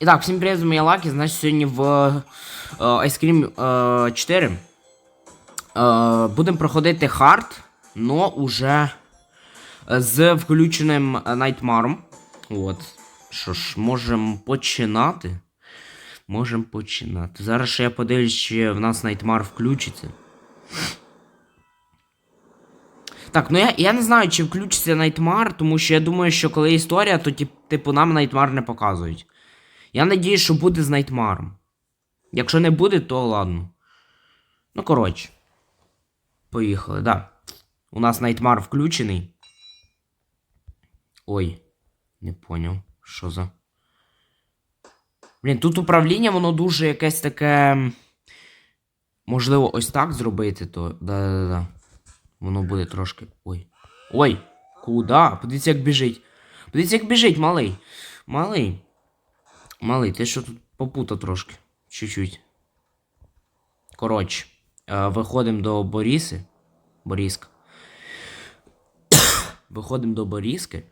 І так, всім привіт, моя Лакі. Значить, сьогодні в е, Ice Cream е, 4 е, будемо проходити хард, но уже з включеним Найтмаром. От. Що ж, можемо починати. Можемо починати. Зараз ще я подивлюсь, чи в нас Найтмар включиться. Так, ну я, я не знаю, чи включиться Найтмар, тому що я думаю, що коли історія, то тип, типу нам Найтмар не показують. Я надіюсь, що буде з Найтмаром. Якщо не буде, то ладно. Ну, коротше. Поїхали, да. У нас Найтмар включений. Ой, не поняв, що за. Блін, тут управління, воно дуже якесь таке. Можливо, ось так зробити, то. Да-да-да. Воно буде трошки. Ой. Ой! Куда? Подивіться, як біжить. Подивіться, як біжить, малий. Малий. Малий, ти що тут попутав трошки. Чуть-чуть. Коротше. Е, виходимо до Боріси. Борізка. Виходимо до Борізки.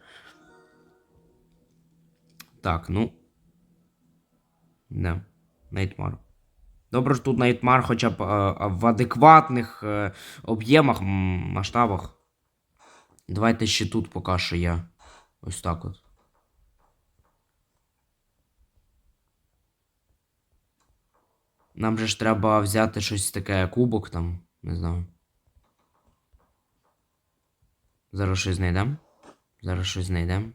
Так, ну. Не. Найтмар. Добре, що тут Найтмар хоча б е, в адекватних е, об'ємах, масштабах. Давайте ще тут поки що я. Ось так от. Нам же ж треба взяти щось таке кубок там, не знаю. Зараз щось знайдемо. Зараз щось знайдемо.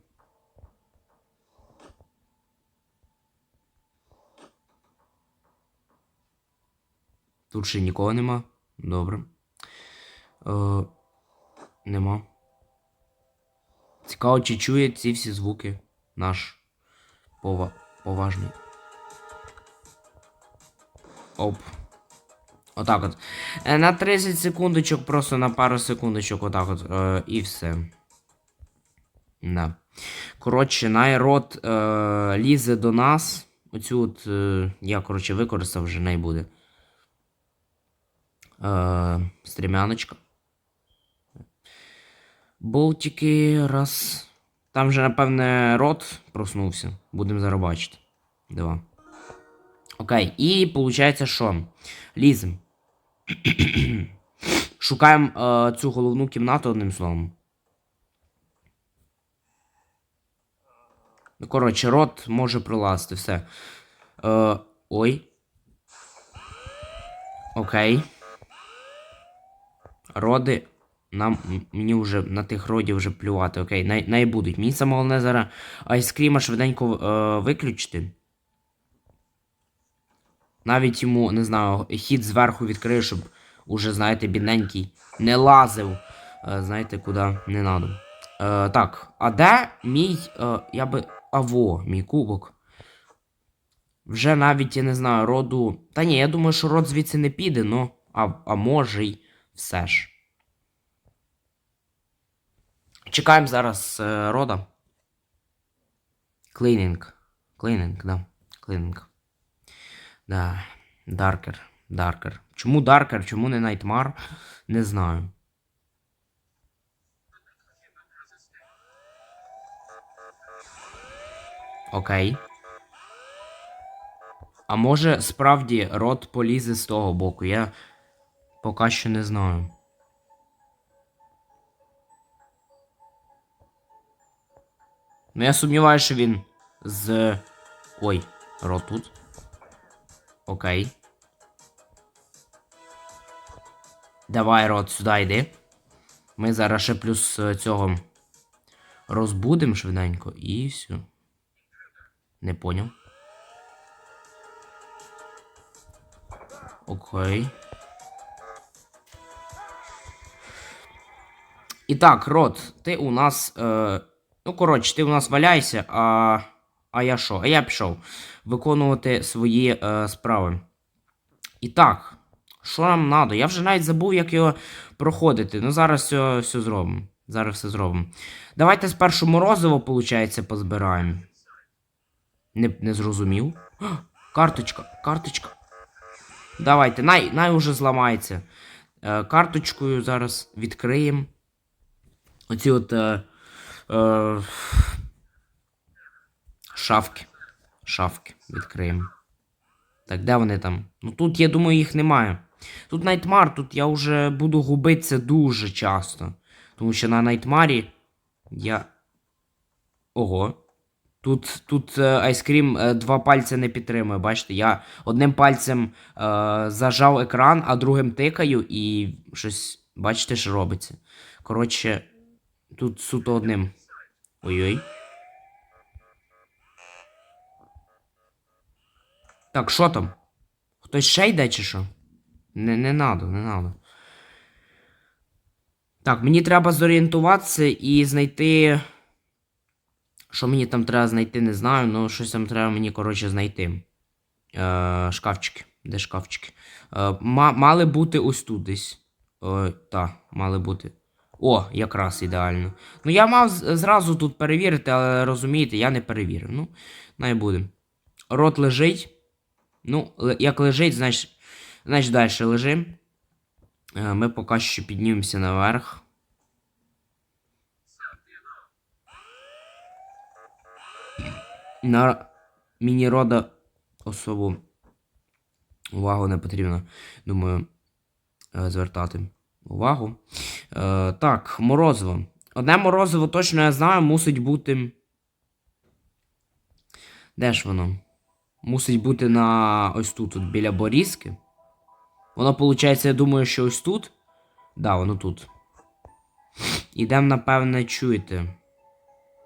Тут ще нікого нема. Добре. Е, нема. Цікаво, чи чує ці всі звуки наш пова... поважний. Оп. Отак от. Е, на 30 секундочок, просто на пару секундочок, отак от. Е, і все. Да. Коротше, найрод е, лізе до нас. Оцю от е, я, коротше, використав вже не буде. Е, стрімяночка. Болтики, раз. Там же, напевне, рот проснувся. Будемо зараз бачити. Два. Окей, і виходить, що? Лізем. Шукаємо е, цю головну кімнату одним словом. Ну, коротше, рот може прилазити, все. Е, ой. Окей. Роди. Нам мені вже на тих родів вже плювати. Окей, най, най будуть. Мені саме головне зараз айскріма швиденько е, виключити. Навіть йому, не знаю, хід зверху відкрию, щоб уже, знаєте, бідненький не лазив. Е, знаєте, куди не надо. Е, так, а де мій. Е, я би. Аво, мій кубок. Вже навіть я не знаю, роду. Та ні, я думаю, що род звідси не піде, ну. А, а може й все ж. Чекаємо зараз е, рода. Клинінг. Клинінг, да. Клинінг. Да. Даркер. Даркер. Чому Даркер? Чому не Найтмар? Не знаю. Окей. А може справді рот полізе з того боку? Я поки що не знаю. Ну я сумніваюся, що він з. Ой, рот тут. Окей. Давай, рот, сюди йди. Ми зараз ще плюс е, цього розбудемо швиденько і все. Не поняв. Окей. І так, рот, ти у нас. Е, ну, коротше, ти у нас валяйся, а. А я що? А я пішов виконувати свої е, справи. І так, що нам треба? Я вже навіть забув, як його проходити. Ну, зараз все, все зробимо. Зараз все зробимо. Давайте спершу морозиво, виходить, позбираємо. Не, не зрозумів. А, карточка, карточка. Давайте, най, най уже зламається. Е, карточкою зараз відкриємо. Оці от. Е, е, шафки. шафки відкриємо. Так, де вони там? Ну тут, я думаю, їх немає. Тут Найтмар, тут я вже буду губитися дуже часто. Тому що на Найтмарі я. Ого. Тут тут е, айскрім е, два пальці не підтримує. Бачите, я одним пальцем е, зажав екран, а другим тикаю і щось, бачите, що робиться. Коротше, тут суто одним. Ой-ой. Так, що там? Хтось ще йде чи що? Не, не надо, не надо. Так, мені треба зорієнтуватися і знайти. Що мені там треба знайти, не знаю, але щось там треба мені, коротше, знайти. Е, шкафчики. Де шкафчики? Е, мали бути ось тут десь. Е, та, мали бути. О, якраз ідеально. Ну, я мав зразу тут перевірити, але розумієте, я не перевірив. Ну, най буде. Рот лежить. Ну, як лежить, значить, значить далі лежим. Е, Ми поки що піднімемося наверх. На міні-рода особу увагу не потрібно, думаю, е, звертати увагу. Е, так, морозиво. Одне морозиво точно я знаю, мусить бути. Де ж воно? Мусить бути на ось тут, тут біля Борізки. Воно, виходить, я думаю, що ось тут. Да, воно тут. Ідем, напевне, чуєте.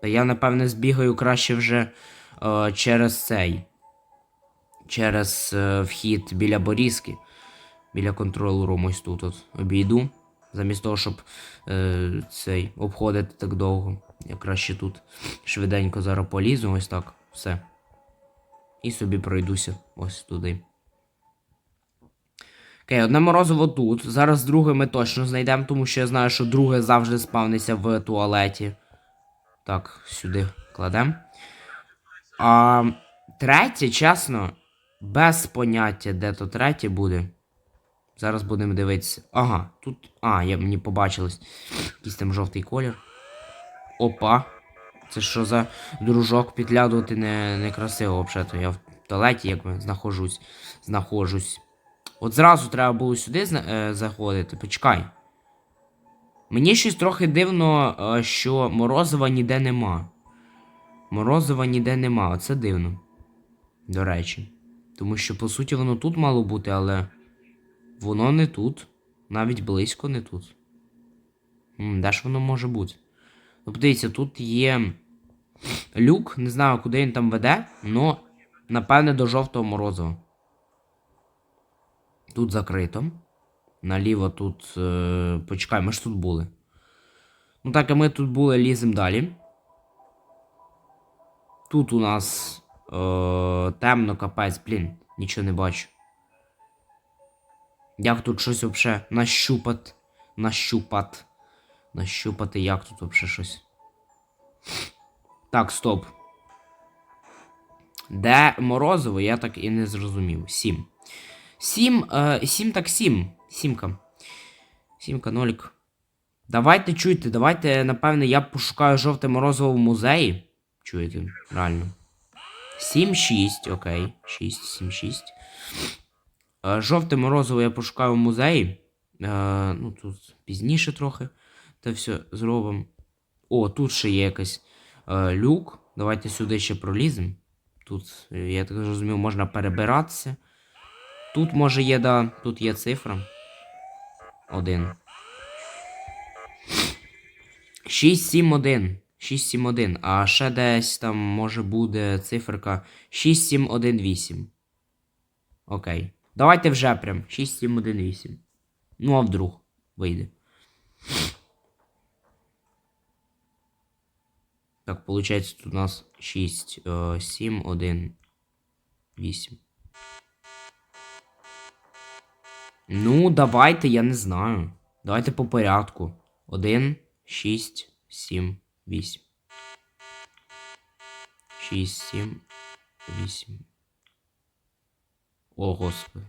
Та я, напевне, збігаю краще вже е, через цей. Через е, вхід біля Борізки. Біля контролу руму ось тут от обійду. Замість того, щоб е, цей обходити так довго. Я краще тут швиденько зараз полізу, ось так. Все. І собі пройдуся ось туди. Окей, одне морозиво тут. Зараз друге ми точно знайдемо, тому що я знаю, що друге завжди спавниться в туалеті. Так, сюди кладемо. А третє, чесно, без поняття, де то третє буде. Зараз будемо дивитися. Ага, тут. А, я, мені побачилось. Якийсь там жовтий колір. Опа. Це що за дружок підглядувати не, не красиво взагалі. Я в туалеті якби знаходжусь. знаходжусь. От зразу треба було сюди е, заходити. Почекай. Мені щось трохи дивно, е, що морозива ніде нема. Морозива ніде нема, оце дивно. До речі. Тому що, по суті, воно тут мало бути, але воно не тут. Навіть близько не тут. М, де ж воно може бути? Ну, подивіться, тут є люк, не знаю, куди він там веде, але напевне до жовтого морозива. Тут закрито. Наліво тут. Е, почекай, ми ж тут були. Ну так, а ми тут були, ліземо далі. Тут у нас е, темно, капець, блін, нічого не бачу. Як тут щось взагалі нащупати? Нащупати. Нащупати, як тут взагалі щось. Так, стоп. Де морозиво, я так і не зрозумів. Сім. Сім, е, сім так сім. Сімка. Сімка, нолік. Давайте чуйте, давайте, напевне, я пошукаю жовте морозиво в музеї. Чуєте, реально. 7-6, окей. 6, 7, 6. Е, Жовте морозиво я пошукаю в музеї. Е, ну, тут пізніше трохи. Та все зробимо. О, тут ще є якийсь е, люк. Давайте сюди ще проліземо. Тут, е, я так зрозумів, можна перебиратися. Тут може є, да, тут є цифра. Один. 671. 671. А ще десь там може буде циферка 6718. Окей. Давайте вже прям 6718. Ну, а вдруг вийде. Так, получается, тут у нас 6, е, 7, 1, 8. Ну, давайте, я не знаю. Давайте по порядку. 1, 6, 7, 8. 6, 7, 8. О, господи.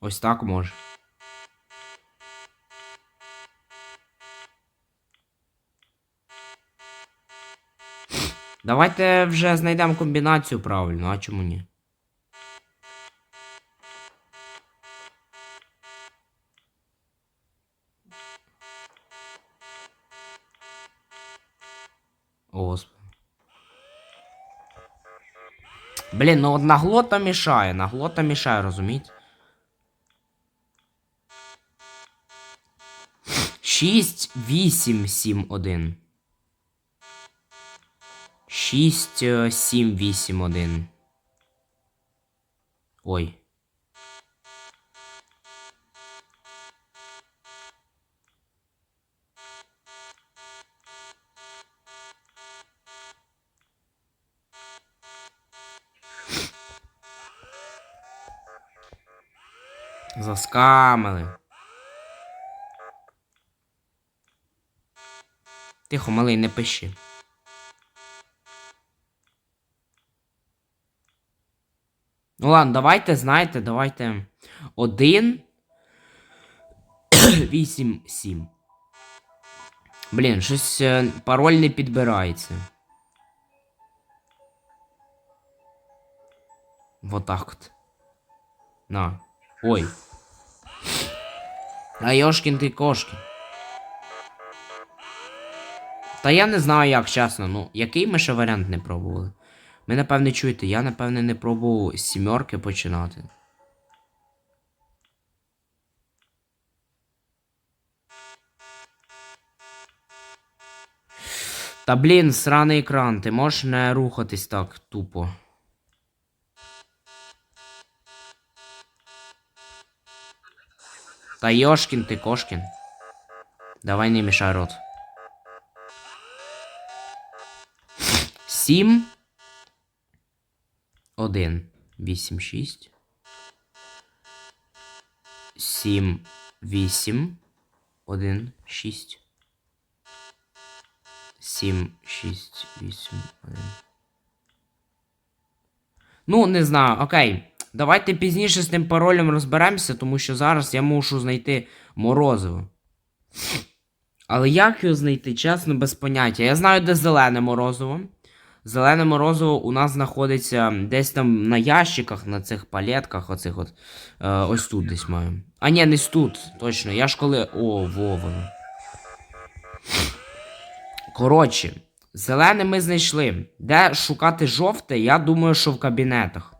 Ось так може. Давайте вже знайдемо комбінацію правильно, а чому ні? Господи. Блін, ну от наглота мішає, наглота мішає, розумієте? 6, 8, 7, 1. 6, 7, 8, 1. Ой. Заскамили. Тихо, малий, не пиши. Ладно, давайте, знаєте, давайте. Один. Вісім, сім. Блін, щось е, пароль не підбирається. Вот так от. На. Ой. А Йошкін ти кошкін. Та я не знаю, як чесно. Ну, який ми ще варіант не пробували? Ми, напевне, чуєте, я, напевне, не пробував з сімерки починати. Та блін, сраний екран, ти можеш не рухатись так тупо. Та Йошкін ти кошкін. Давай не мішай рот. Сім. Один. Вісім, шість. Сім, вісім. Один, шість. Сім, шість, вісім, один. Ну, не знаю, окей. Давайте пізніше з тим паролем розберемося, тому що зараз я мушу знайти морозиво. Але як його знайти, чесно, без поняття. Я знаю, де зелене морозиво. Зелене морозиво у нас знаходиться десь там на ящиках, на цих палетках, оцих от. Е, ось тут десь маю. А ні, не тут, точно. Я ж коли. О, во воно. Коротше, зелене ми знайшли. Де шукати жовте, я думаю, що в кабінетах.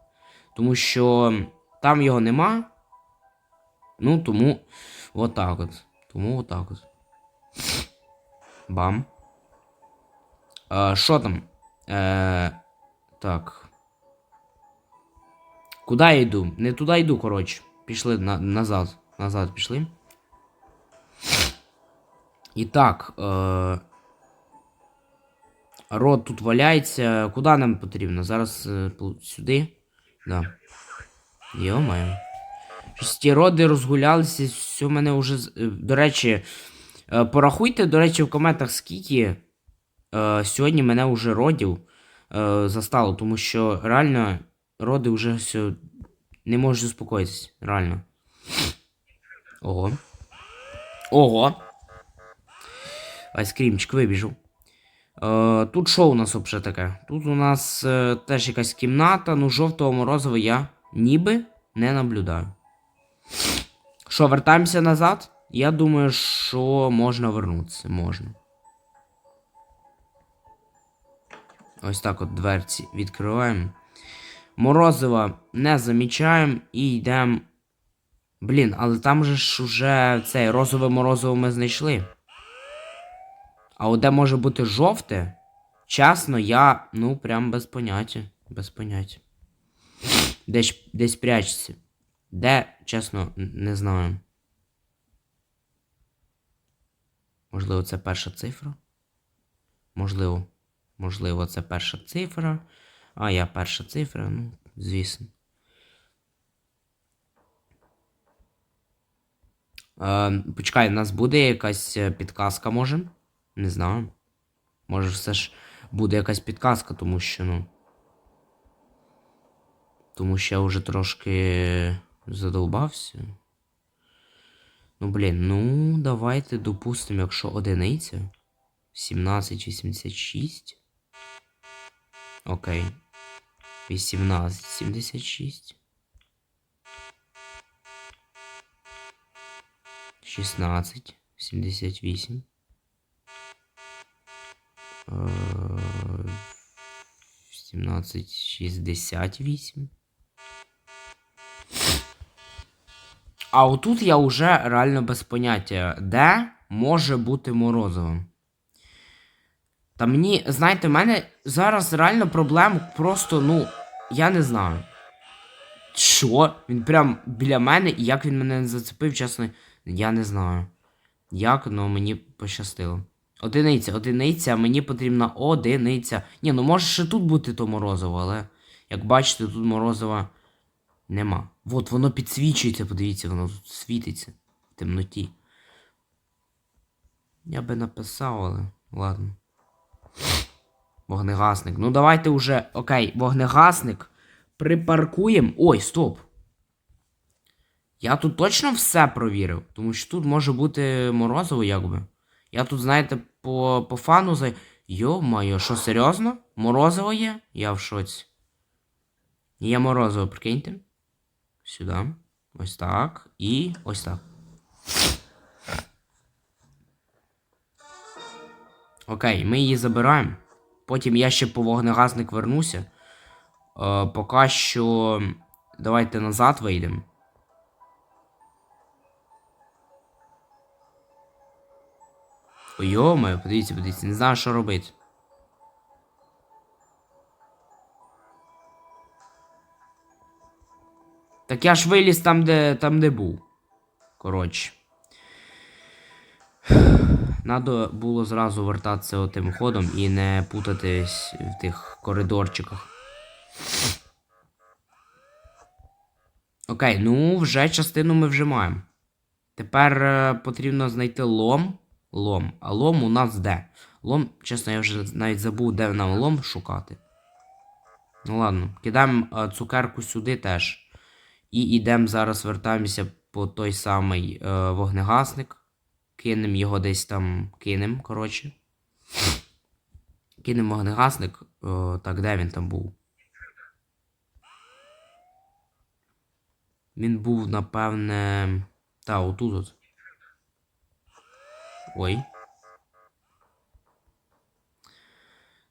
Тому що там його нема. Ну, тому. Отак от. Тому отак от. Бам. Е, Що там? Е, так. Куди я йду? Не туди йду, коротше. Пішли на, назад. Назад пішли. І так. Е, рот тут валяється. Куди нам потрібно? Зараз е, сюди. Да. Йо-моє. Ті роди розгулялися, все мене вже. е, До речі, е, порахуйте, до речі, в коментах, скільки е, сьогодні мене вже родів е, застало, тому що реально роди вже все не можуть заспокоїтися. Реально. Ого. Ого. Айскрімчик вибіжав. Е, тут що у нас взагалі таке? Тут у нас е, теж якась кімната, ну жовтого морозива я ніби не наблюдаю. Що, вертаємося назад? Я думаю, що можна вернутися. Можна. Ось так от дверці відкриваємо. Морозива не замічаємо і йдемо. Блін, але там же ж уже цей розове морозиво ми знайшли. А от де може бути жовте? Чесно, я, ну, прям без поняття. Без поняття. Десь, десь прячеться. Де, чесно, не знаю. Можливо, це перша цифра? Можливо. Можливо, це перша цифра. А, я перша цифра, ну, звісно. Е, почекай, у нас буде якась е, підказка, може? Не знаю. Може, все ж буде якась підказка, тому що, ну. Тому що я вже трошки задовбався. Ну, блін, ну, давайте допустимо, якщо одиниця. 1786. Окей. 18, 76. 16, 78. Е, 17, 68. А отут я вже реально без поняття, де може бути морозиво. Та мені, знаєте, в мене зараз реально проблем просто, ну, я не знаю. Що? Він прям біля мене, і як він мене не зацепив, чесно, я не знаю. Як, ну мені пощастило. Одиниця, одиниця, мені потрібна одиниця. Ні, ну може ще тут бути то морозиво, але як бачите, тут морозива нема. От воно підсвічується, подивіться, воно тут світиться в темноті. Я би написав, але ладно. Вогнегасник. Ну давайте уже. Окей, вогнегасник. Припаркуємо. Ой, стоп. Я тут точно все провірив, тому що тут може бути морозиво, якби. Я тут, знаєте, по, по фану за. Йо-моє, що серйозно? Морозиво є? Я в шоці. Є морозиво, прикиньте. Сюди. Ось так. І ось так. Окей, ми її забираємо. Потім я ще по вогнегасник вернуся. Е, поки що. Давайте назад вийдемо. Ой, йоме, подивіться, подивіться, не знаю, що робити. Так я ж виліз там, де там, де був. Коротше. Надо було зразу вертатися отим ходом і не путатись в тих коридорчиках. Окей, ну вже частину ми вже маємо. Тепер е, потрібно знайти лом. Лом. А лом у нас де? Лом, чесно, я вже навіть забув, де нам лом шукати. Ну ладно, кидаємо е, цукерку сюди теж. І йдемо зараз, вертаємося по той самий е, вогнегасник. Кинемо його десь там. Кинемо, коротше. Кинемо вогнегасник. О, так, де він там був? Він був, напевне. Та, отут. от. Ой.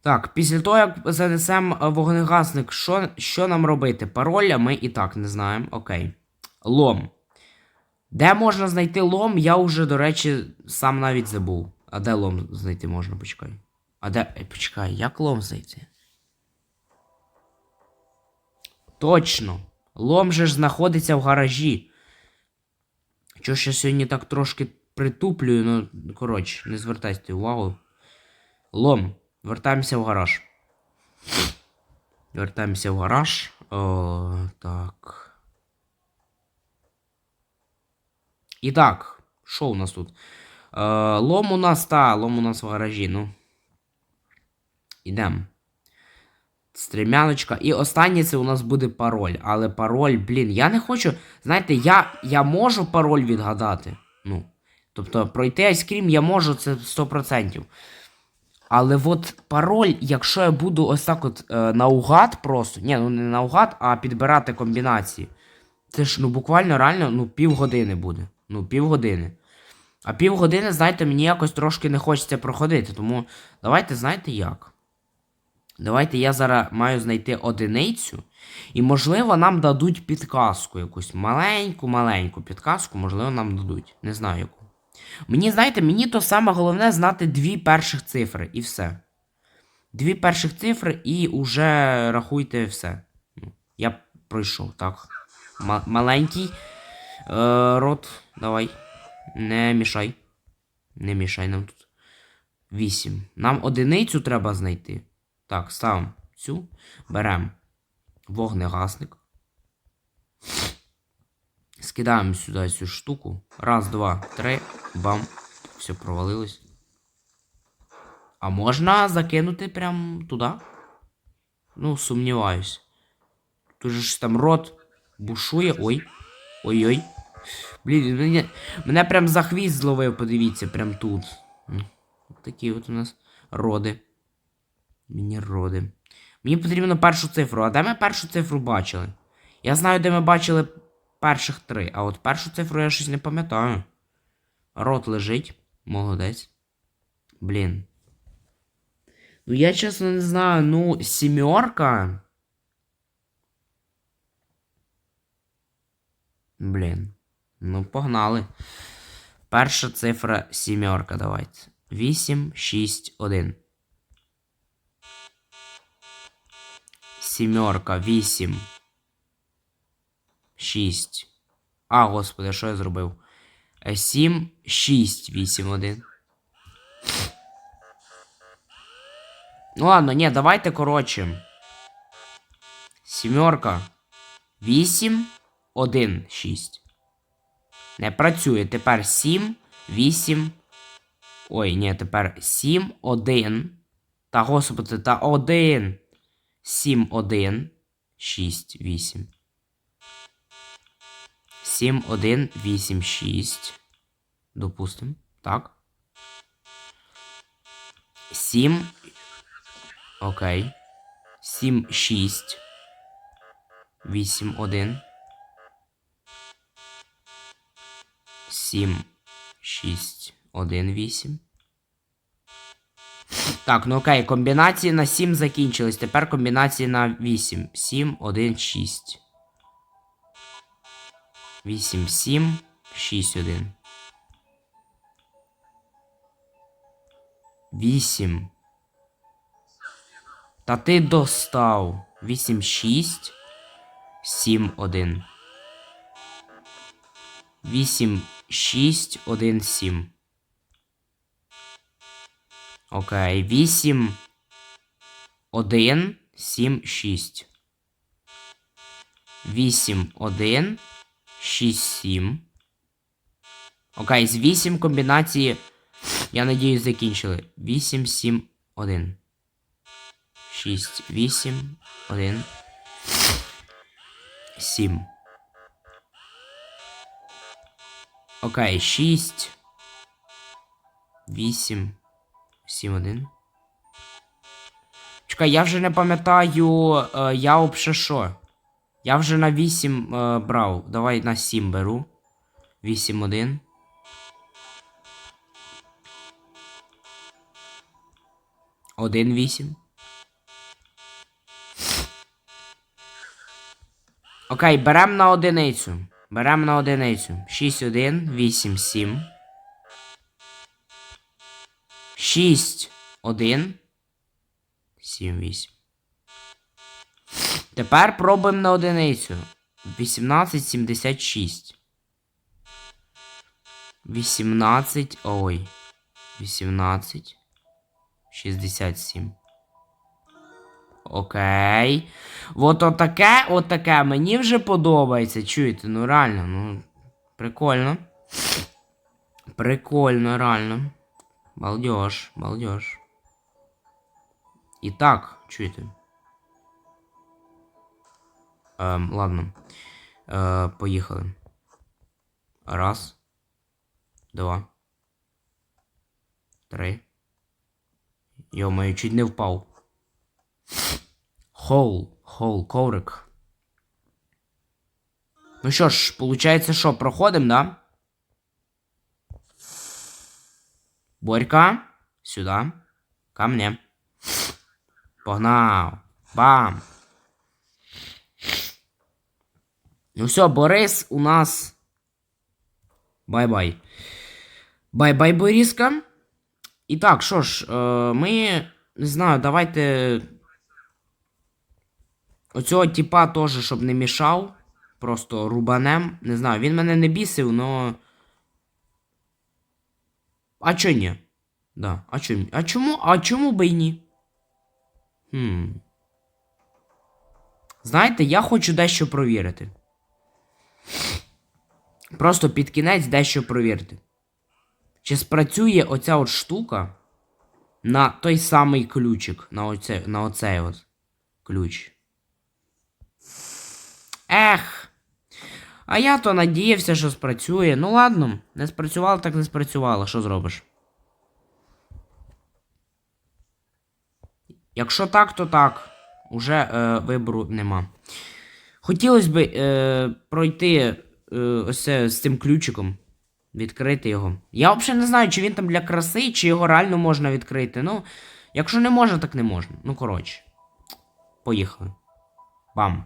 Так, після того, як занесемо е, вогнегасник, що, що нам робити? Пароля ми і так не знаємо. Окей. Лом. Де можна знайти лом, я вже, до речі, сам навіть забув. А де лом знайти можна, почекай. А де. Ей, почекай, як лом знайти? Точно. Лом же ж знаходиться в гаражі. Чого ж я сьогодні так трошки притуплюю, ну, коротше, не звертайте увагу. Лом. Вертаємося в гараж. Вертаємося в гараж. О, так. І так, що у нас тут? Е, лом у нас, та, лом у нас в гаражі, ну. Ідемо. Стрімяночка. І останнє це у нас буде пароль. Але пароль, блін, я не хочу. Знаєте, я я можу пароль відгадати. Ну. Тобто, пройти айскрім я можу, це 100%. Але от пароль, якщо я буду ось так от е, наугад просто. Ні, ну не наугад, а підбирати комбінації. Це ж ну буквально реально ну, півгодини буде. Ну, півгодини. А півгодини, знаєте, мені якось трошки не хочеться проходити. Тому давайте, знаєте як? Давайте я зараз маю знайти одиницю. І, можливо, нам дадуть підказку якусь. Маленьку-маленьку підказку, можливо, нам дадуть. Не знаю яку. Мені, знаєте, мені то саме головне знати дві перших цифри і все. Дві перших цифри і уже рахуйте все. Ну, Я пройшов, так. М маленький е рот, давай. Не мішай. Не мішай нам тут. Вісім. Нам одиницю треба знайти. Так, ставимо цю. Беремо вогнегасник. Скидаємо сюди цю штуку. Раз, два, три. Бам. Все провалилось. А можна закинути прям туди? Ну, сумніваюсь. Тут же ж там рот бушує. Ой. Ой-ой. Блін, мене, мене прям за хвіст зловив, подивіться, прям тут. Такі от у нас роди. Міні-роди. Мені потрібно першу цифру. А де ми першу цифру бачили? Я знаю, де ми бачили перших три, а от першу цифру я щось не пам'ятаю. Рот лежить. Молодець. Блін. Ну, я чесно не знаю, ну, сімерка. Блін. Ну, погнали. Перша цифра сімерка, давайте. 8, 6, 1. Сімерка, 8. 6. А, господи, що я зробив? 7, 6, 8, 1. Ну ладно, ні, давайте коротше. Сімерка. 8, 1, 6. Не працює. Тепер 7, 8. Ой, ні, тепер 7, 1. Та господи, та 1. 7, 1, 6, 8. 7, 1, 8, 6. Допустим. Так. 7. Окей. 7, 6. 8, 1. 7, 6, 1, 8. Так, ну окей, комбінації на 7 закінчились. Тепер комбінації на 8. 7, 1, 6. 8, 7, 6, 1. 8. Та ти достав. 8, 6, 7, 1. 8, 6, 1, 7. Окей. 8, 1, 7, 6. 8, 1, 6, 7. Окей, з 8 комбінації, я надіюсь, закінчили. 8, 7, 1. 6, 8, 1. 7. Окей, 6. 8. 7, 1. Чекай, я вже не пам'ятаю, е, я обше що. Я вже на 8 е, брав. Давай на 7 беру. 8, 1. Один вісім. Окей, берем на одиницю. Берем на одиницю. 6, 1, 8, 7. 6, 1. 7, 8. Тепер пробуємо на одиницю. 18, 76. 18. Ой. 18. 67. Окей. От отаке, отаке мені вже подобається. Чуєте, ну реально, ну. Прикольно. Прикольно, реально. Балдеж, балдеж. І так, чуєте. Ем, ладно. Е, поїхали. Раз. Два. Три. Йо-моє, чуть не впав. Хоул, хоул, коврик. Ну що ж, получається, що, проходимо, да? Борька, сюда. Ко мне. Погнав. Бам. Ну все, Борис у нас. Бай-бай. Бай-бай, Бориска. І так, що ж, е, ми. Не знаю, давайте. Оцього типа теж, щоб не мішав. Просто рубанем. Не знаю, він мене не бісив, но. А чо ні? Да. А чо, а чому? А чому би й ні? Хм. Знаєте, я хочу дещо провірити. Просто під кінець дещо провірити. Чи спрацює оця от штука на той самий ключик, на, оце, на оцей от ключ. Ех. А я то надіявся, що спрацює. Ну ладно, не спрацювало, так не спрацювало. Що зробиш? Якщо так, то так. уже е, вибору нема. Хотілося б е, пройти е, ось це з цим ключиком. Відкрити його. Я взагалі не знаю, чи він там для краси, чи його реально можна відкрити. Ну, якщо не можна, так не можна. Ну, коротше. Поїхали. Бам.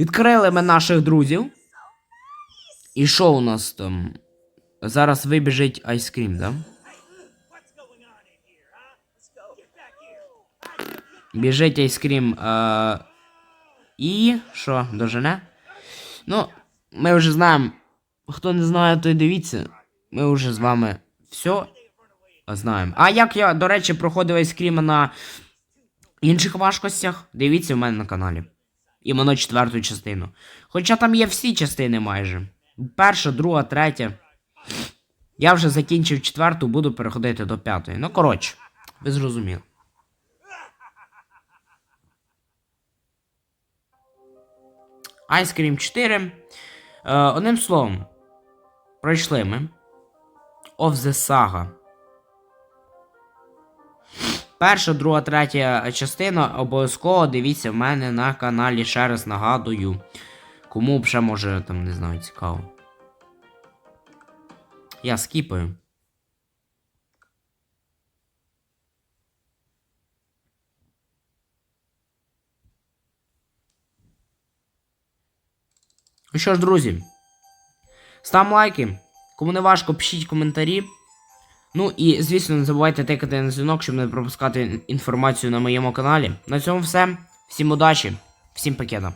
Відкрили ми наших друзів. І що у нас там? Зараз вибіжить айскрім, да? Біжить айскрім. Е- і що, дожене? Ну, ми вже знаємо. Хто не знає, той дивіться. Ми вже з вами все знаємо. А як я, до речі, проходив айскрім на інших важкостях, дивіться в мене на каналі. Іменно четверту частину. Хоча там є всі частини майже. Перша, друга, третя. Я вже закінчив четверту, буду переходити до п'ятої. Ну, коротше, ви зрозуміли. Ice Cream 4. Е, одним словом, пройшли ми. Of the Saga. Перша, друга, третя частина обов'язково дивіться в мене на каналі. Ще раз нагадую. Кому б ще може там, не знаю, цікаво. Я скіпаю. Ну що ж, друзі, став лайки. Кому не важко, пишіть коментарі. Ну і, звісно, не забувайте тикати на дзвінок, щоб не пропускати інформацію на моєму каналі. На цьому все. Всім удачі, всім пакета.